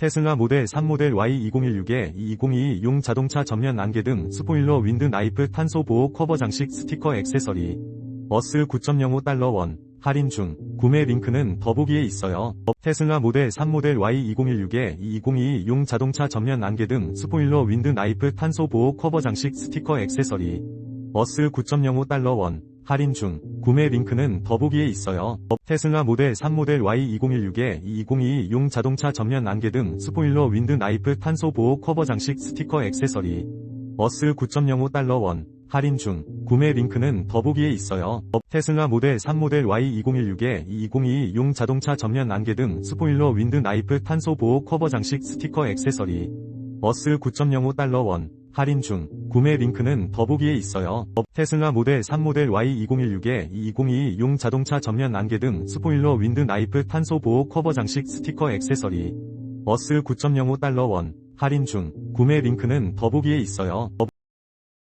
테슬라 모델 3 모델 Y2016에 2022 용 자동차 전면 안개 등 스포일러 윈드 나이프 탄소 보호 커버 장식 스티커 액세서리. 어스 9.05 달러 원. 할인 중. 구매 링크는 더보기에 있어요. 테슬라 모델 3 모델 Y2016에 2022 용 자동차 전면 안개 등 스포일러 윈드 나이프 탄소 보호 커버 장식 스티커 액세서리. 어스 9.05 달러 원 할인 중 구매 링크는 더보기에 있어요. 테슬라 모델 3 모델 Y2016에 2022 용 자동차 전면 안개 등 스포일러 윈드 나이프 탄소 보호 커버 장식 스티커 액세서리 어스 9.05 달러 원 할인 중 구매 링크는 더보기에 있어요. 테슬라 모델 3 모델 Y2016에 2022 용 자동차 전면 안개 등 스포일러 윈드 나이프 탄소 보호 커버 장식 스티커 액세서리 어스 9.05 달러 원 할인 중 구매 링크는 더보기에 있어요. 테슬라 모델 3 모델 Y2016에 2022 용 자동차 전면 안개 등 스포일러 윈드 나이프 탄소 보호 커버 장식 스티커 액세서리 어스 9.05달러 원 할인 중 구매 링크는 더보기에 있어요.